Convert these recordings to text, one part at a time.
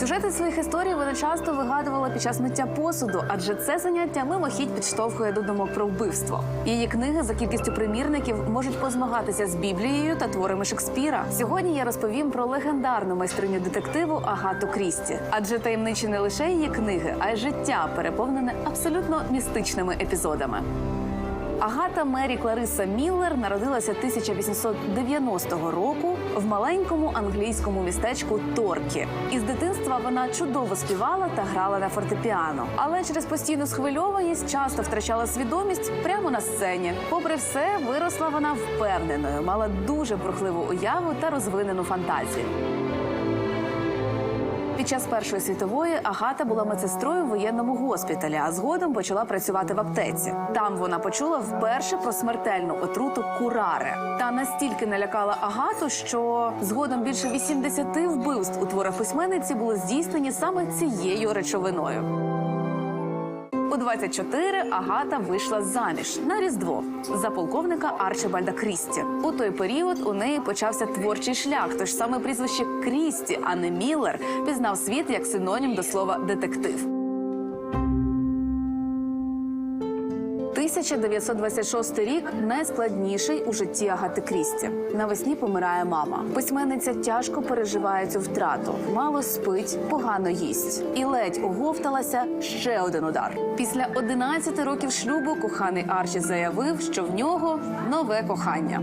Сюжети своїх історій вона часто вигадувала під час миття посуду, адже це заняття мимохідь підштовхує до думок про вбивство. Її книги за кількістю примірників можуть позмагатися з Біблією та творами Шекспіра. Сьогодні я розповім про легендарну майстриню детективу Агату Крісті, адже таємничі не лише її книги, а й життя переповнене абсолютно містичними епізодами. Агата Мері Клариса Міллер народилася 1890 року в маленькому англійському містечку Торкі. Із дитинства вона чудово співала та грала на фортепіано, але через постійну схвильованість часто втрачала свідомість прямо на сцені. Попри все, виросла вона впевненою, мала дуже бурхливу уяву та розвинену фантазію. Під час Першої світової Агата була медсестрою в воєнному госпіталі, а згодом почала працювати в аптеці. Там вона почула вперше про смертельну отруту кураре. Та настільки налякала Агату, що згодом більше 80 вбивств у творах письменниці були здійснені саме цією речовиною. У 24 Агата вийшла заміж на Різдво за полковника Арчибальда Крісті. У той період у неї почався творчий шлях. Тож саме прізвище Крісті, а не Міллер, пізнав світ як синонім до слова детектив. 1926 рік найскладніший у житті Агати Крісті. Навесні помирає мама. Письменниця тяжко переживає цю втрату. Мало спить, погано їсть і ледь оговталася ще один удар. Після 11 років шлюбу коханий Арчі заявив, що в нього нове кохання.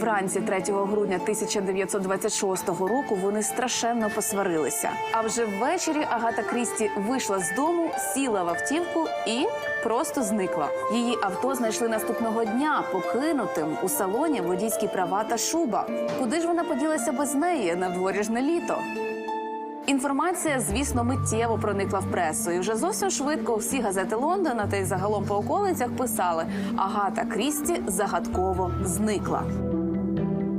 Вранці 3 грудня 1926 року вони страшенно посварилися. А вже ввечері Агата Крісті вийшла з дому, сіла в автівку і просто зникла. Її авто знайшли наступного дня, покинутим у салоні водійські права та шуба. Куди ж вона поділася без неї? На дворі ж не літо. Інформація, звісно, миттєво проникла в пресу, і вже зовсім швидко всі газети Лондона та й загалом по околицях писали: Агата Крісті загадково зникла.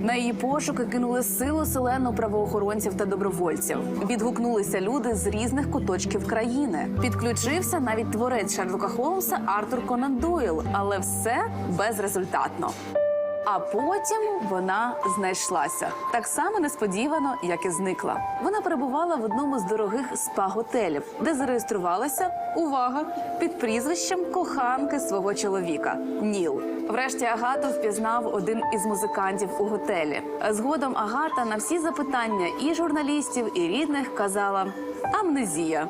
На її пошуки кинули силу селену правоохоронців та добровольців. Відгукнулися люди з різних куточків країни. Підключився навіть творець Шерлока Холмса Артур Конан Дойл, але все безрезультатно. А потім вона знайшлася так само несподівано, як і зникла. Вона перебувала в одному з дорогих спа-готелів, де зареєструвалася увага під прізвищем коханки свого чоловіка Ніл. Врешті Агату впізнав один із музикантів у готелі. Згодом Агата на всі запитання і журналістів, і рідних казала амнезія.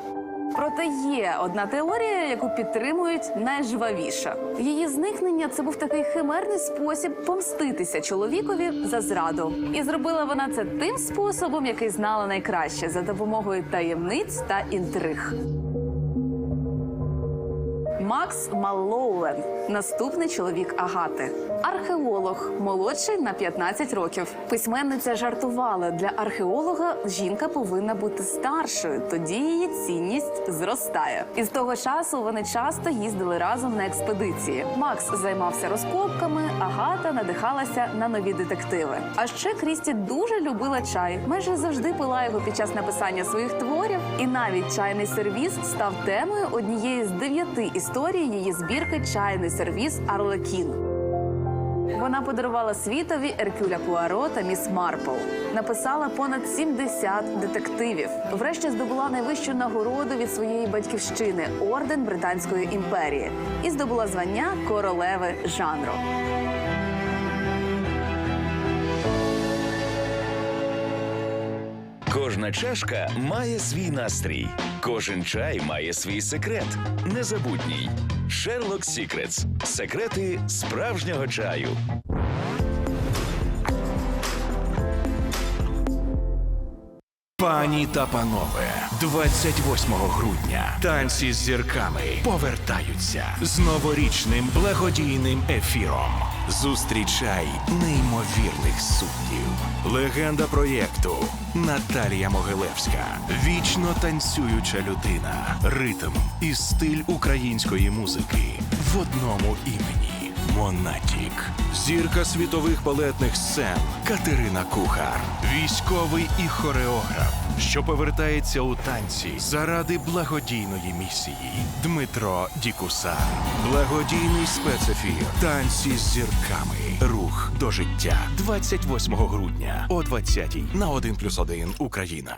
Проте є одна теорія, яку підтримують найжвавіша. Її зникнення це був такий химерний спосіб помститися чоловікові за зраду. І зробила вона це тим способом, який знала найкраще за допомогою таємниць та інтриг. Макс Маллоуен, наступний чоловік Агати, археолог, молодший на 15 років. Письменниця жартувала для археолога. Жінка повинна бути старшою, тоді її цінність зростає. І з того часу вони часто їздили разом на експедиції. Макс займався розкопками, Агата надихалася на нові детективи. А ще Крісті дуже любила чай. Майже завжди пила його під час написання своїх творів, і навіть чайний сервіс став темою однієї з дев'яти історій її збірки Чайний сервіс Арлекін. Вона подарувала світові Еркюля Пуаро та міс Марпл. Написала понад 70 детективів. Врешті здобула найвищу нагороду від своєї батьківщини орден Британської імперії і здобула звання королеви жанру. Кожна чашка має свій настрій, кожен чай має свій секрет. Незабутній. Sherlock Secrets. Секрети справжнього чаю. Пані та панове, 28 грудня танці з зірками повертаються з новорічним благодійним ефіром. Зустрічай неймовірних суддів. Легенда проєкту Наталія Могилевська. Вічно танцююча людина. Ритм і стиль української музики в одному імені. Монатік. Зірка світових балетних сцен Катерина Кухар. Військовий і хореограф, що повертається у танці заради благодійної місії. Дмитро Дікуса, Благодійний спецефір. Танці з зірками. Рух до життя. 28 грудня о 20 на 1+,1 Україна.